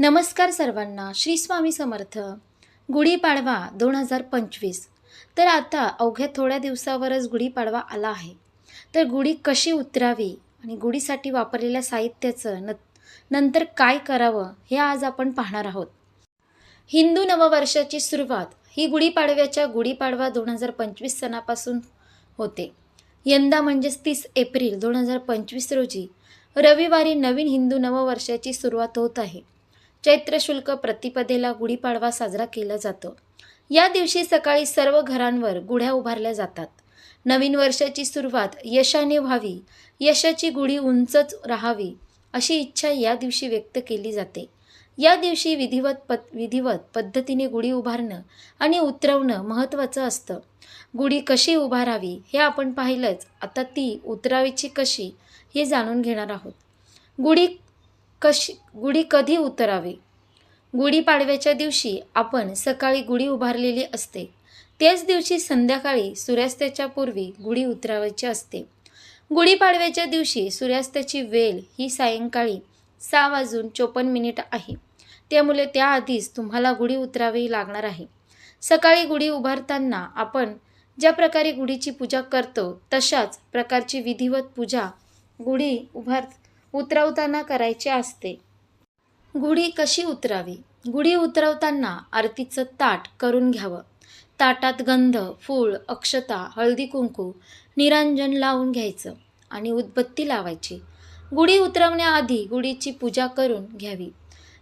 नमस्कार सर्वांना श्री स्वामी समर्थ. गुढीपाडवा दोन हजार पंचवीस. तर आता अवघ्या थोड्या दिवसावरच गुढीपाडवा आला आहे. तर गुढी कशी उतरावी आणि गुढीसाठी वापरलेल्या साहित्याचं न नंतर काय करावं हे आज आपण पाहणार आहोत. हिंदू नववर्षाची सुरुवात ही गुढीपाडव्याच्या गुढीपाडवा दोन हजार पंचवीस सणापासून होते. यंदा म्हणजेच तीस एप्रिल दोन हजार पंचवीस रोजी रविवारी नवीन हिंदू नववर्षाची सुरुवात होत आहे. चैत्र शुल्क प्रतिपदेला गुढीपाडवा साजरा केला जातो. या दिवशी सकाळी सर्व घरांवर गुढ्या उभारल्या जातात. नवीन वर्षाची सुरुवात यशाने व्हावी यशाची गुढी उंचच राहावी अशी इच्छा या दिवशी व्यक्त केली जाते. या दिवशी विधिवत पद विधिवत पद्धतीने गुढी उभारणं आणि उतरवणं महत्त्वाचं असतं. गुढी कशी उभारावी हे आपण पाहिलंच आता ती उतरावीची कशी हे जाणून घेणार आहोत. गुढी कशी गुढी कधी उतरावी? गुढीपाडव्याच्या दिवशी आपण सकाळी गुढी उभारलेली असते. त्याच दिवशी संध्याकाळी सूर्यास्ताच्या पूर्वी गुढी उतरावायची असते. गुढीपाडव्याच्या दिवशी सूर्यास्ताची वेळ ही सायंकाळी सहा वाजून चोपन्न मिनिट आहे. त्यामुळे त्याआधीच तुम्हाला गुढी उतरावी लागणार आहे. सकाळी गुढी उभारताना आपण ज्या प्रकारे गुढीची पूजा करतो तशाच प्रकारची विधिवत पूजा गुढी उभार उतरवताना करायचे असते. गुढी कशी उतरावी? गुढी उतरवताना आरतीचं ताट करून घ्यावं. ताटात गंध फूळ अक्षता हळदी कुंकू निरांजन लावून घ्यायचं आणि उदबत्ती लावायची. गुढी उतरवण्याआधी गुढीची पूजा करून घ्यावी.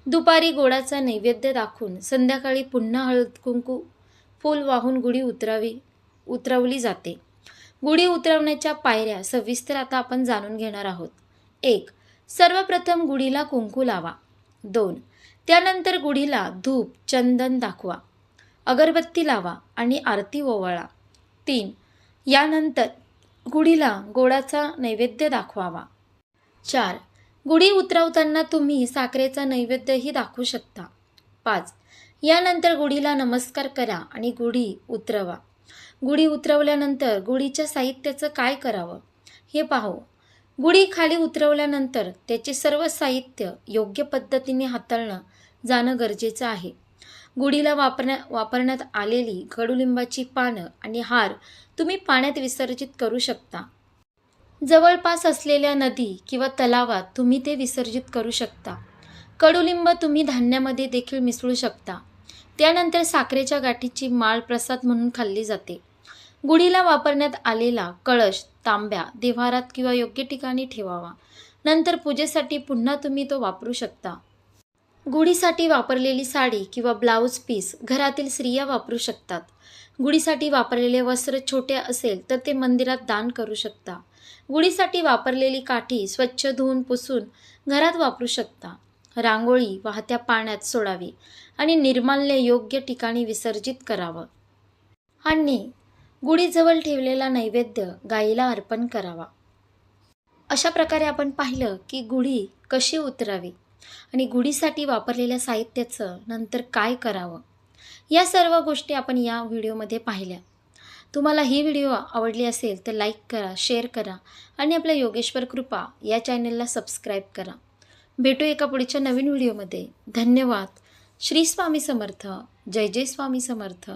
दुपारी गोडाचा नैवेद्य दाखवून संध्याकाळी पुन्हा हळद कुंकू फूल वाहून गुढी उतरावी उतरवली जाते. गुढी उतरवण्याच्या पायऱ्या सविस्तर आता आपण जाणून घेणार आहोत. एक सर्वप्रथम गुढीला कुंकू लावा. दोन त्यानंतर गुढीला धूप चंदन दाखवा. अगरबत्ती लावा आणि आरती ओवाळा. तीन यानंतर गुढीला गोडाचा नैवेद्य दाखवावा. चार गुढी उतरवताना तुम्ही साखरेचा नैवेद्यही दाखवू शकता. पाच यानंतर गुढीला नमस्कार करा आणि गुढी उतरवा. गुढी उतरवल्यानंतर गुढीच्या साहित्याचं काय करावं हे पाहू. गुढी खाली उतरवल्यानंतर त्याचे सर्व साहित्य योग्य पद्धतीने हाताळणं जाणं गरजेचं आहे. गुढीला वापरण्या वापरण्यात आलेली कडुलिंबाची पानं आणि हार तुम्ही पाण्यात विसर्जित करू शकता. जवळपास असलेल्या नदी किंवा तलावात तुम्ही ते विसर्जित करू शकता. कडुलिंब तुम्ही धान्यामध्ये देखील मिसळू शकता. त्यानंतर साखरेच्या गाठीची माळ प्रसाद म्हणून खाल्ली जाते. गुढीला वापरण्यात आलेला कळश तांब्या देव्हारात किंवा योग्य ठिकाणी ठेवावा. नंतर पूजेसाठी पुन्हा तुम्ही तो वापरू शकता. गुढीसाठी वापरलेली साडी किंवा ब्लाऊज पीस घरातील स्त्रिया वापरू शकतात. गुढीसाठी वापरलेले वस्त्र छोटे असेल तर ते मंदिरात दान करू शकता. गुढीसाठी वापरलेली काठी स्वच्छ धुवून पुसून घरात वापरू शकता. रांगोळी वाहत्या पाण्यात सोडावी आणि निर्माल्य योग्य ठिकाणी विसर्जित करावं. आणि गुढीजवळ ठेवलेला नैवेद्य गाईला अर्पण करावा. अशा प्रकारे आपण पाहिलं की गुढी कशी उतरावी आणि गुढीसाठी वापरलेल्या साहित्याचं नंतर काय करावं या सर्व गोष्टी आपण या व्हिडिओमध्ये पाहिल्या. तुम्हाला ही व्हिडिओ आवडली असेल तर लाईक करा शेअर करा आणि आपल्या योगेश्वर कृपा या चॅनलला सबस्क्राईब करा. भेटू एका पुढच्या नवीन व्हिडिओमध्ये. धन्यवाद. श्री स्वामी समर्थ. जय जय स्वामी समर्थ.